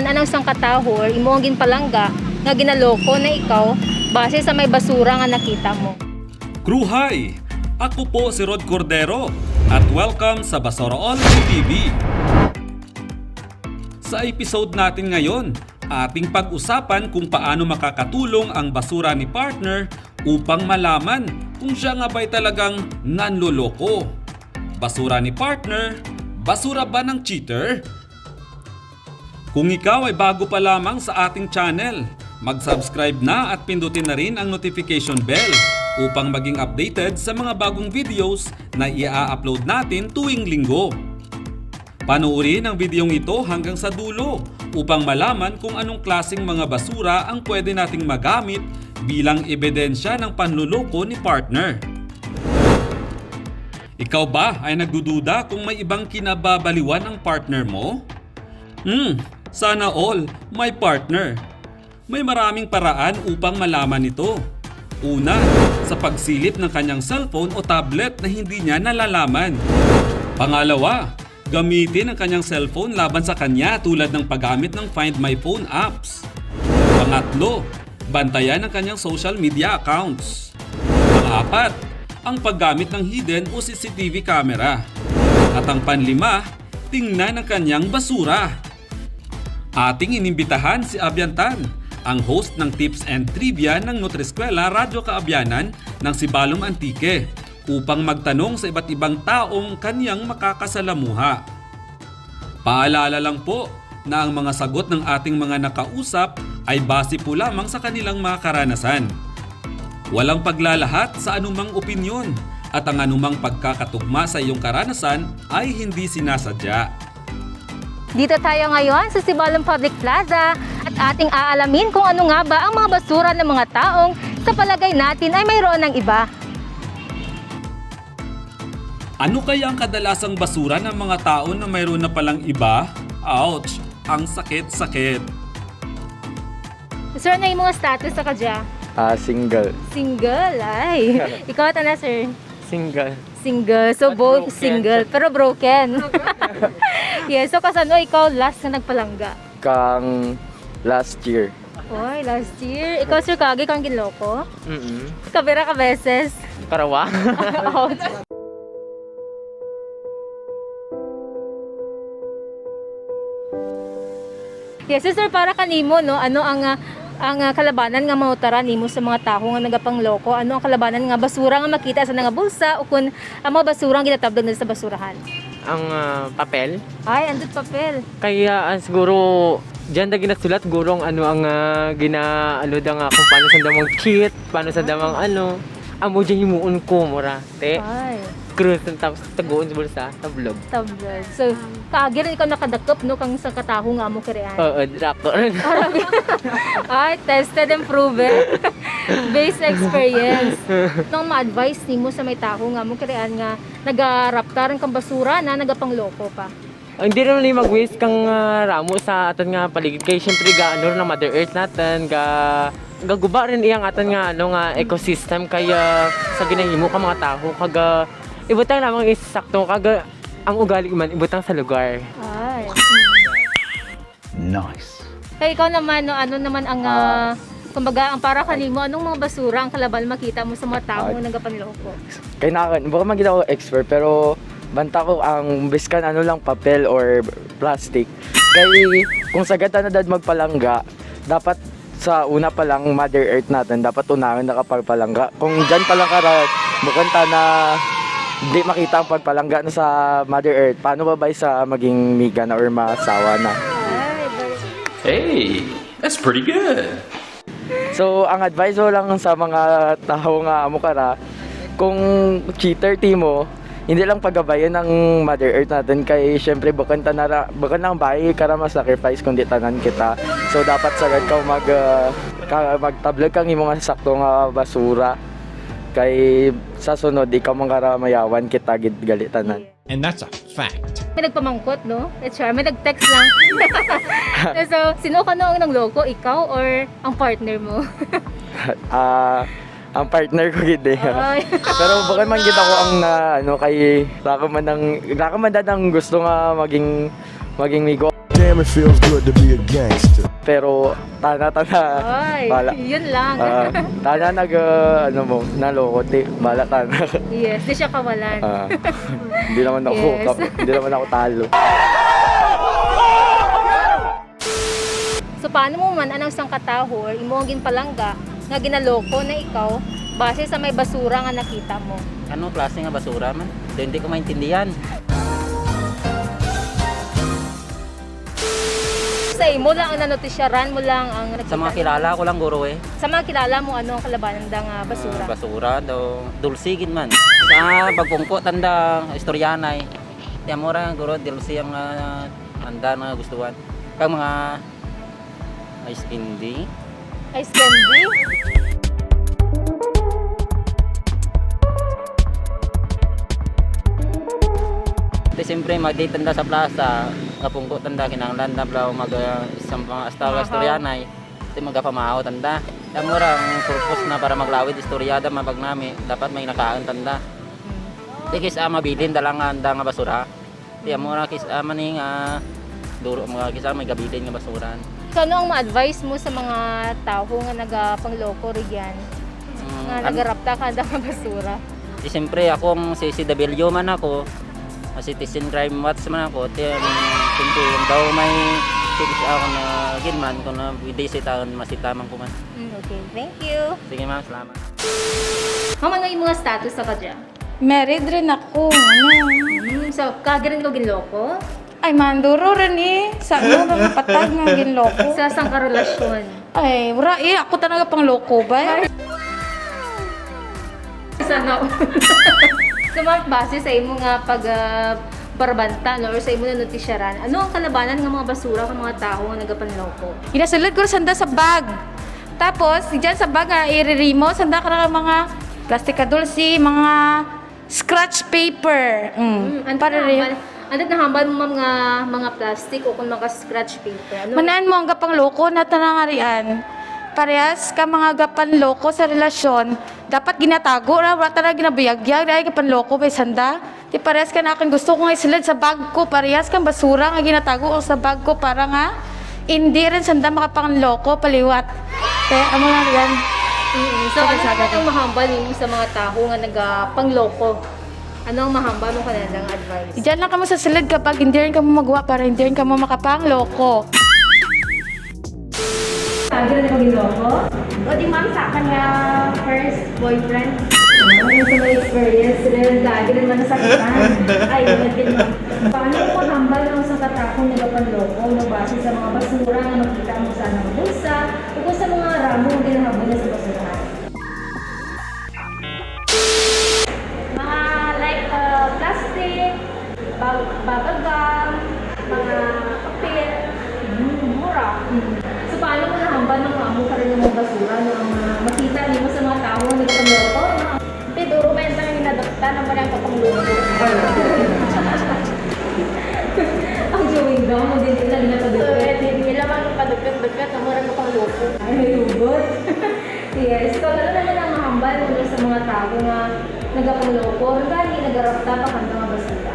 naman anang sang katahor, imo ang nga ginaloko na ikaw base sa may basura nga nakita mo. Kruhay! Ako po si Rod Cordero at welcome sa Basura Online TV. Sa episode natin ngayon, ating pag-usapan kung paano makakatulong ang basura ni partner upang malaman kung siya nga ba'y talagang nanloloko. Basura ni partner, basura ba ng cheater? Kung ikaw ay bago pa lamang sa ating channel, mag-subscribe na at pindutin na rin ang notification bell upang maging updated sa mga bagong videos na ia-upload natin tuwing linggo. Panuorin ang videong ito hanggang sa dulo upang malaman kung anong klasing mga basura ang pwede nating magamit bilang ebidensya ng panluloko ni partner. Ikaw ba ay nagdududa kung may ibang kinababaliwan ang partner mo? Hmm, sana all may partner. May maraming paraan upang malaman ito. Una, sa pagsilip ng kanyang cellphone o tablet na hindi niya nalalaman. Pangalawa, gamitin ang kanyang cellphone laban sa kanya tulad ng paggamit ng Find My Phone apps. Pangatlo, bantayan ang kanyang social media accounts. Pangapat, ang paggamit ng hidden o CCTV camera. At ang panlima, tingnan ang kanyang basura. Ating inimbitahan si Abyantan, ang host ng tips and trivia ng Nutriskwela Radyo Kaabyanan ng Sibalom Antique upang magtanong sa iba't ibang taong kanyang makakasalamuha. Paalala lang po na ang mga sagot ng ating mga nakausap ay base po lamang sa kanilang mga karanasan. Walang paglalahat sa anumang opinyon at ang anumang pagkakatugma sa iyong karanasan ay hindi sinasadya. Dito tayo ngayon sa Sibalom Public Plaza at ating aalamin kung ano nga ba ang mga basura ng mga taong sa palagay natin ay mayroon ng iba. Ano kaya ang kadalasang basura ng mga tao na mayroon na palang iba? Ouch! Ang sakit-sakit. Sir, ano yung mga status sa kadya? Ah, single. Single, ay. Ikaw ata na, sir. Single. Single. So, But both broken. single. Pero broken. yes, so kasano ikaw last na nagpalangga? Kang last year. Oy, last year. Ikaw, sir, kagi kang ginloko? Mm-mm. Kabira ka beses. Karawa? Ouch. Yes, so sir, para kanimo, no, ano ang ang ah, kalabanan nga mautara nimo sa mga tao nga nagapangloko? Ano ang kalabanan nga basura nga makita sa nga bulsa o kun ang mga basura nga ginatabdag nila sa basurahan? Ang ah, papel. Ay, andot papel. Kaya ah, siguro diyan da ginasulat gurong ano ang uh, gina ano da nga kung paano sa damang cheat, paano sa damang ano. Amo diyan himuon ko mura. Te, Ay, cruise tapos taguon sa bulsa, tablog. tablet. So, kaagi rin ikaw nakadakop no kang sa kataho nga mo kirean. Oo, drako. Ay, tested and proven. Based experience. Nung ma-advise nimo sa may tao nga mo kirean nga nagaraptaran kang basura na nagapangloko pa. Hindi rin ni mag-waste kang ah, ramo sa aton nga paligid kay syempre ga ano na Mother Earth natin ga gaguba rin iyang aton nga ano nga ecosystem kaya sa ginahimo ka mga tao kaga ibutang lamang is sakto kaga ang ugali man ibutang sa lugar. Ay. Nice. Kaya ikaw naman, no, ano naman ang, ah, kumbaga, ang para kanimo, anong mga basura ang kalabal makita mo sa mga tao Ay. nga nagapanloko? Kaya na, baka man kita ako expert, pero banta ko ang biskan ano lang papel or plastic. Kaya kung sa gata na dad magpalangga, dapat sa una pa lang Mother Earth natin, dapat unahin nakapagpalangga. Kung dyan pa lang kara, bukanta na hindi makita ang pagpalangga na sa Mother Earth, paano ba ba sa maging miga na or masawa na? Hey, that's pretty good. So, ang advice ko lang sa mga tao nga amo kara, kung cheater timo, hindi lang pagabayan ng Mother Earth natin kay syempre bakan tanara bakan lang bahay kara mas sacrifice kundi tanan kita. So dapat sagad ka mag uh, ka, magtablag kang imong sakto nga basura kay sa sunod ikaw man kara mayawan kita gid gali tanan. And that's a fact. May nagpamangkot, no? It's sure, may nag-text lang. so, sino ka no ang nangloko? Ikaw or ang partner mo? Ah, ang partner ko gid eh. Pero baka man kita ko ang na ano kay raka man ng raka man dad ang gusto nga maging maging migo. Damn, it feels good to be a gangster. Pero tana-tana. Ay, Bala. yun lang. Ah, tana nag, ah, ano mo, naloko, ti, bala tana. yes, di siya kawalan. Ah, hindi naman ako, Yes. kap- hindi naman ako talo. So paano mo man anang sang kataho or imo ang ginpalangga nga ginaloko na ikaw base sa may basura nga nakita mo. Ano klase nga basura man? So, hindi ko maintindihan. Sa imo lang ang nanotisyaran mo lang ang nakita. Sa mga kilala ko lang guro eh. Sa mga kilala mo ano ang kalabanan da nga basura. Ah, basura daw. Dulsigin man. Sa pagpungko tanda istoryanay. Tiyan mo ra guro dulsi ang uh, tanda na gustuhan. Kag mga ice candy. Ice candy. Di siyempre magdi tanda sa plaza. Nga pungko tanda kinanglan na blaw mag uh, isang mga astawa istoryanay. Di magapamahaw tanda. Tiyan mo ra ang purpose na para maglawid istoryada mapag nami. Dapat may nakaan tanda. Di kis ah, mabilin dalangan da nga basura. Di mo ra kis ah, maning ah, duro mga kis ah, may gabilin nga basuran. So ano ang ma-advise mo sa mga tao nga nagapangloko rigyan? Mm, Nga nagarapta ka da nga basura. di siyempre akong si CW man ako. Ah, Citizen Crime Watch man ako. Ti siyempre yung daw may sige ako na ginman kung na visit ako masitaman ko man. Mm, okay, thank you. Sige ma'am, salamat. Mama yung mga status sa kadya? Married rin ako. Ano? Mm, so kagarin ko ginloko? Ay, manduro rin eh. Sa ano nga patag nga ginloko. Sa sang karelasyon? Ay, wala eh. Ako talaga pang loko ba? Sana. so, base sa imo nga pag ah, barbanta no, or sa imo na notisyaran, ano ang kalabanan ng mga basura ng mga tao nga nagapanloko? Inasulod ko sanda sa bag. Tapos, dyan sa bag nga, iririmo, sanda ka na mga plastikadulsi, mga scratch paper. Mm. Mm, para rin. ano na hambal mo mga mga plastic o kung mga scratch paper? Ano? Manaan mo ang gapang loko na tanangarian. Parehas ka mga gapan loko sa relasyon. Dapat ginatago ra wala talaga ginabayagyag dahil gapan loko bay sanda. Di parehas ka na akin gusto ko nga isulad sa bag ko. Parehas kang basura nga ginatago ko sa bag ko para nga hindi rin sanda makapangloko paliwat. Kaya amo na yan. Mm, so, ano naman ang mahambal mo sa mga tao nga nagapangloko? Ano ang mahambal mo kanilang advice? Diyan lang ka mo sa silid kapag hindi rin ka mo magawa para hindi rin ka mo makapangloko. Lagi na ginloko? O di ma'am sa kanya first boyfriend. Ano sa may experience rin, lagi rin man sa katan. Ay, yun din mo. Paano mo mahambal ng isang katakong nagapanloko no base sa mga basura na makita mo sa ng bulsa kung sa mga ramo na ginahabol na sa basurahan? Mga like uh, plastic, bag bubble nahambal ng amo ka rin ng mga basura no ang mga makita niyo sa mga tao na? No? Hindi, duro ba yung tanong inadapta na mo yung kapangloko? Ang chewing gum, mo din nila So, nagpadugtog. hindi nila man padugkat-dugkat na mo rin kapangloko. Ay, may hugot. yes. So, ano naman ang mahambal mo sa mga tao nga nagapanloko? Gani, nagarapta pa kang mga basura.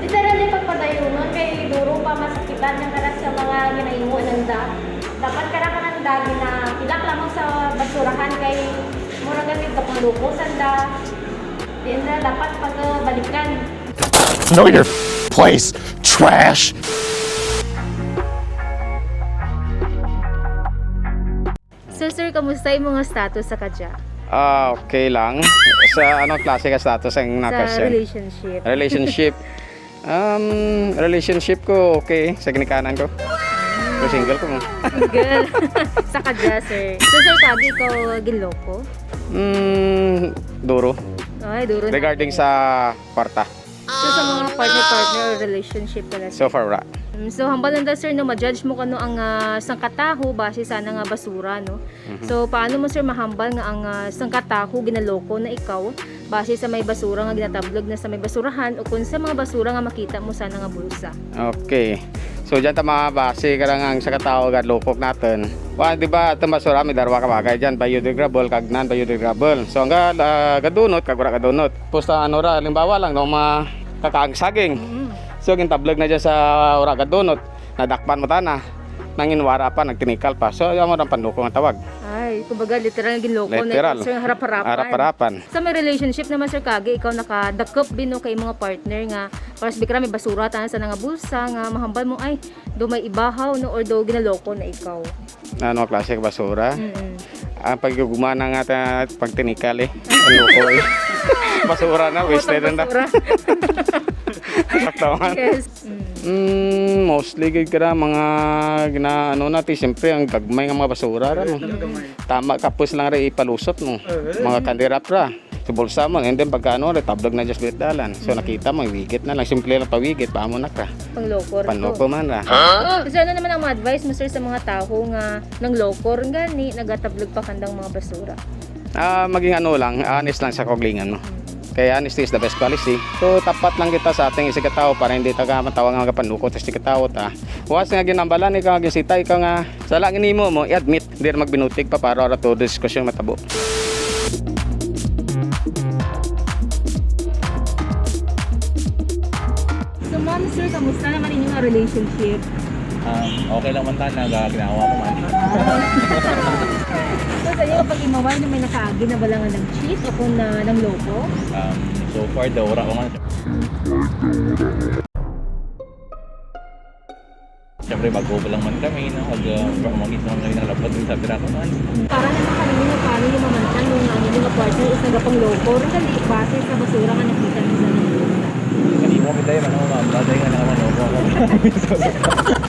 Literally pagpadayunon kay duro pa masakitan ng karat sa mga ginahimo ng da. Dapat kara ka ng dagi na pilak lamang sa basurahan kay mura gamit ka pang luko sanda. Di na dapat pagbalikan. Know your place, trash. So, sir, kamusta yung mga status sa kadya? Ah, okay lang. Sa ano klase ka status ang Sa na-question? relationship? Relationship. Um, relationship ko okay sa ginikanan ko. So single ko mo. Girl. sa kadya, sir. So, sir, kagi ikaw ginloko? Mm, duro. Ay, duro na. Regarding sa kwarta. So, sa mga partner-partner relationship talaga. So far ra. Mm, So, hambal lang sir, no, ma-judge mo kano ang uh, sangkataho base sana nga basura, no? So, paano mo, sir, mahambal nga ang uh, sangkataho ginaloko na ikaw base sa may basura nga ginatablog na sa may basurahan o kung sa mga basura nga makita mo sana nga bulsa? Okay. So dyan ta mga base ka lang ang sa katao gad lukok natin. Wa di ba ito basura may darwa ka bagay dyan biodegradable kag non biodegradable. So ang gad uh, gadunot kag wala gadunot. Pusta ano ra halimbawa lang no ma kakaang saging. So gintablag na dyan sa ora gadunot. nadakpan mo tana. Nanginwara pa, nagtinikal pa. So, ayaw mo ng panloko ang tawag. Ay, kumbaga literal ginloko Literal. na sir harap-harapan. Harap-harapan. Sa may relationship naman sir kage ikaw nakadakop bino kay mga partner nga para sa bikra may basura tanan sa nga bulsa nga mahambal mo ay do may ibahaw no or do ginaloko na ikaw. Ano klase ka basura? Mm. Ang paggugumana nga ta pagtinikal eh. Panloko eh. basura na, wasted na. Basura. Yes. Mm. Mm, mostly gid kada mga gina ano natin siyempre ang gagmay nga mga basura ra no. Tama kapos lang ra ipalusot no. Mga kandirap ra. Sa bulsa mo and then pagka ano ra tablog na just dalan. So nakita mo wigit na lang simple lang pawigit pa mo na ka. Panglokor. Panloko man ra. Kasi ano naman ang mga advice mo sir sa mga tao nga nang lokor gani nagatablog pa kandang mga basura. Ah, maging ano lang, honest lang sa koglingan no. Kaya honesty is the best policy. So tapat lang kita sa ating isikataw para hindi taga matawag nga panlukot sa isikataw ta. Huwas nga ginambalan ikaw nga gisita ikaw nga sa lang nimo mo i-admit di ra magbinutig pa para ra to diskusyon matabo. So ma'am sir, kamusta naman inyong relationship? okay lang man tana, gaginawa ko man. So sa iyo kapag imaway na may nakaagi na balangan ng cheat o kung na ng loko? Um, so far daw, wala ko man. Siyempre, bago pa lang man kami, no? Pag uh, pamamit naman kami ng labad, sabi na ko man. Para naman kanino nga paano yung mamantan nung ano yung partner is nagapang loko rin kali base sa basura nga nakita nila ng bulsa. Kanina kami tayo, ano ma'am, daday nga naman ako.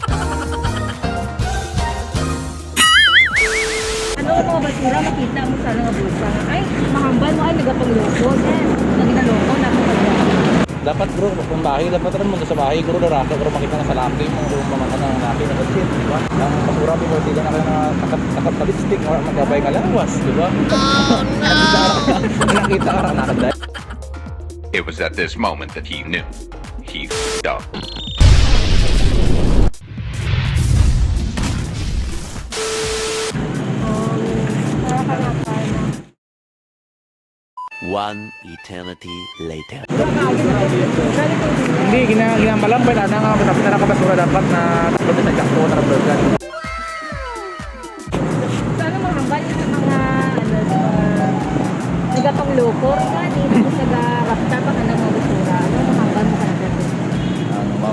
basura makita mo sa nga bulsa ay mahambal mo ay nagapang loko then naginaloko na ako kaya. dapat bro, kung bahay, dapat rin mo sa bahay, bro, naraka, bro, makita na sa laki, mga bro, mga mga laki na kasi, di ba? Ang basura, bro, hindi ka na kayo lipstick, or magabay ka lawas, di ba? Oh, no! Nakita ka na nakaday. It was at this moment that he knew. He f***ed up. One eternity later. Hindi, gina ginambalan pa na nga tapos na nakabasura dapat na tapos na jakto na burger. Sana mahambal yung mga ano nagapang loko rin nga di tapos nagarapta pa ka ng mga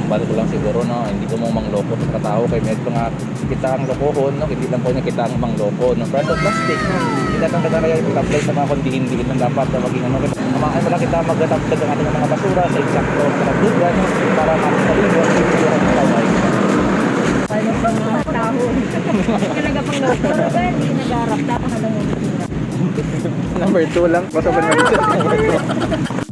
bali ko lang siguro no? Hindi ko mo mangloko sa katao kay medyo nga kita ang lokohon no? Hindi lang po niya kita ang mangloko no? Friend plastic. No kita tang kada kayo itaplay sa mga kondihin-dihin ng dapat na maging ano kamakan mo lang kita magtatagdag ang ating mga basura sa eksakto sa katugan para makasaligo ang kaibigan ng kaway ano pang tao. Talaga pang loko pero ba hindi nagarap dapat na lang number 2 lang. Pasaban mo number 2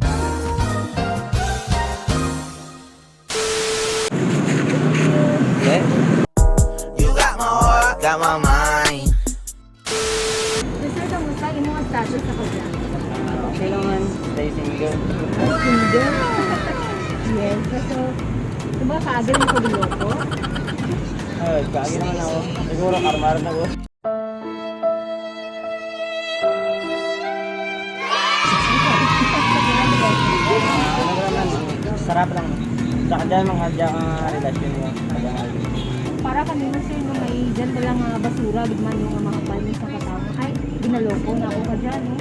yes. So, diba kaagad yung pagloko? Ay, kagi naman ako. Siguro karmar na ko. Sarap lang. Tsaka dyan mga dyan ang relasyon mo. Para kanino sir, no, may dyan ba lang nga basura, bigman yung mga kapal mo sa katawang, ay, ginaloko na ako ka dyan, no?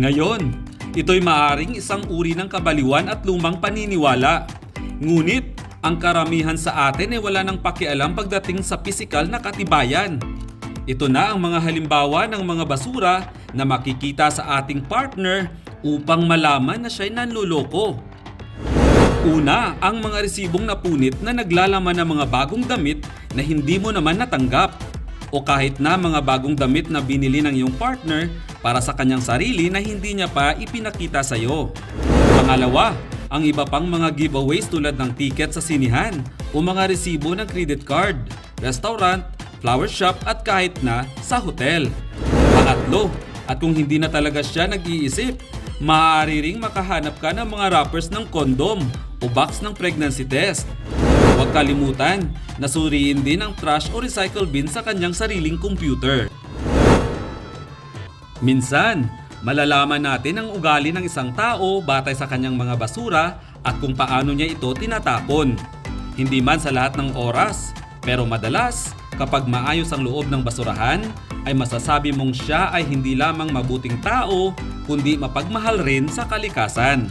Ngayon, ito'y maaring isang uri ng kabaliwan at lumang paniniwala. Ngunit, ang karamihan sa atin ay wala nang pakialam pagdating sa pisikal na katibayan. Ito na ang mga halimbawa ng mga basura na makikita sa ating partner upang malaman na siya'y nanluloko. Una, ang mga resibong napunit na naglalaman ng mga bagong damit na hindi mo naman natanggap o kahit na mga bagong damit na binili ng iyong partner para sa kanyang sarili na hindi niya pa ipinakita sa iyo. Pangalawa, ang iba pang mga giveaways tulad ng ticket sa sinihan o mga resibo ng credit card, restaurant, flower shop at kahit na sa hotel. Pangatlo, at kung hindi na talaga siya nag-iisip, maaari ring makahanap ka ng mga wrappers ng kondom o box ng pregnancy test. Huwag kalimutan na suriin din ang trash o recycle bin sa kanyang sariling computer. Minsan, malalaman natin ang ugali ng isang tao batay sa kanyang mga basura at kung paano niya ito tinatapon. Hindi man sa lahat ng oras, pero madalas kapag maayos ang loob ng basurahan, ay masasabi mong siya ay hindi lamang mabuting tao, kundi mapagmahal rin sa kalikasan.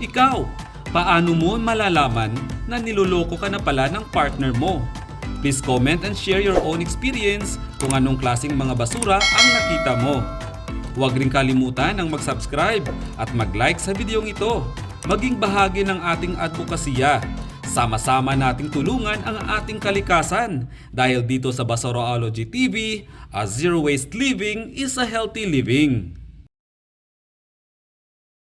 Ikaw, paano mo malalaman na niloloko ka na pala ng partner mo? Please comment and share your own experience kung anong klaseng mga basura ang nakita mo. Huwag rin kalimutan ang mag-subscribe at mag-like sa videong ito. Maging bahagi ng ating advokasya. Sama-sama nating tulungan ang ating kalikasan dahil dito sa Basuraology TV, a zero waste living is a healthy living.